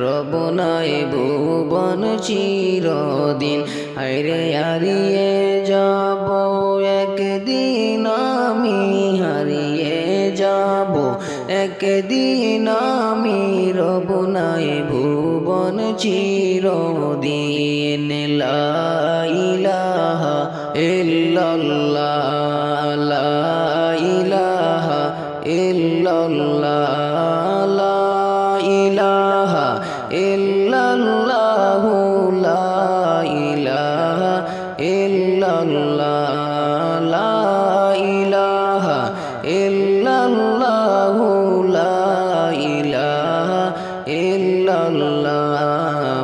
রবনায় ভুবন চিরদিন। হাইরে হারিয়ে যাব, একদিন আমি হারিয়ে যাব। একদিন আমি রবনায় ভুবন চিরদিন। লা ইলাহা ইল্লাল্লাহ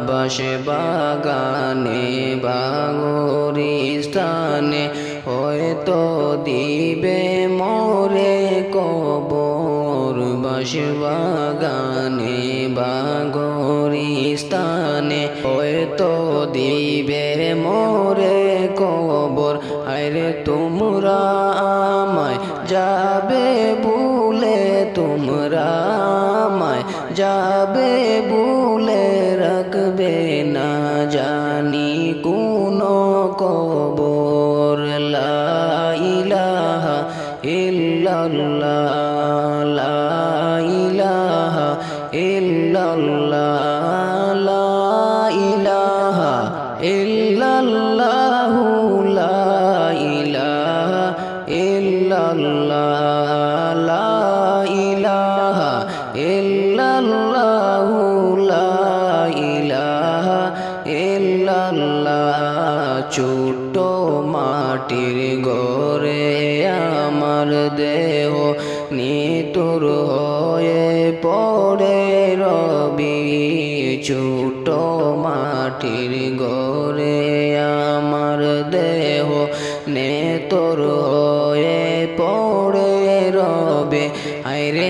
বাসে বাগানে, বাগরি স্থানে হয়তো দিবে মোরে কবর। বাসে বাগানে, বাগরি স্থানে হয়তো দিবে মোরে তোমরা আমায় যাবে ভুলে তোমরা আমায় যাবে ভুলে রাখবে না জানি কোন কবর। লা ইলাহা ইল্লাল্লাহ, লা ইলাহা ইল্লাল্লাহ। ছোট মাটির গরে আমার দেহ নিতুর হয়ে পড়ে রবি। ছোট মাটির গরে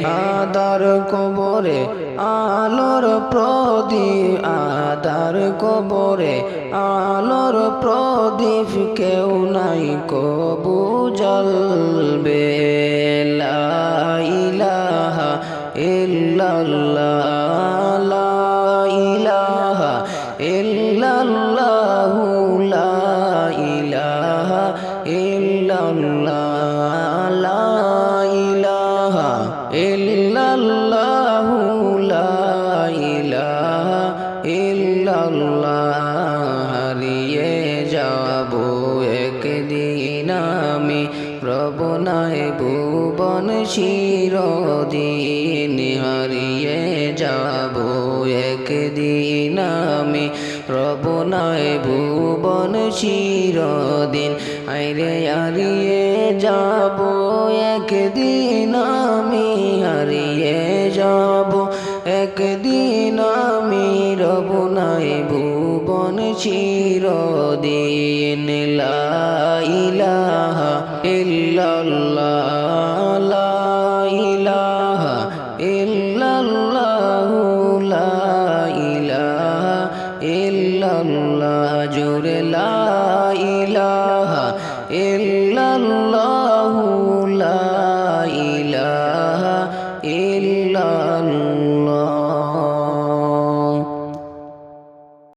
আদার কবরে, আলোর প্রদীপ, আদার কবরে, আলোর প্রদীপ কেউ নাই কবু জ্বলবে। লা ইলাহা ইল্লাল্লাহ ইলাহা ইল্লাল্লাহ আমি প্রবনায় ভুবন চিরদিন, হারিয়ে যাব একদিন আমি। প্রবনায় ভুবন চিরদিন আইরে হারিয়ে যাব একদিন আমি। হারিয়ে যাব একদিন আমি রবনায় ভুবন চিরদিন লা ইলাহা ইল্লাল্লাহ, লা ইলাহা ইল্লাল্লাহ, লা ইলাহা ইল্লাল্লাহ, জোরে লা ইলাহা ইল্লাল্লাহ।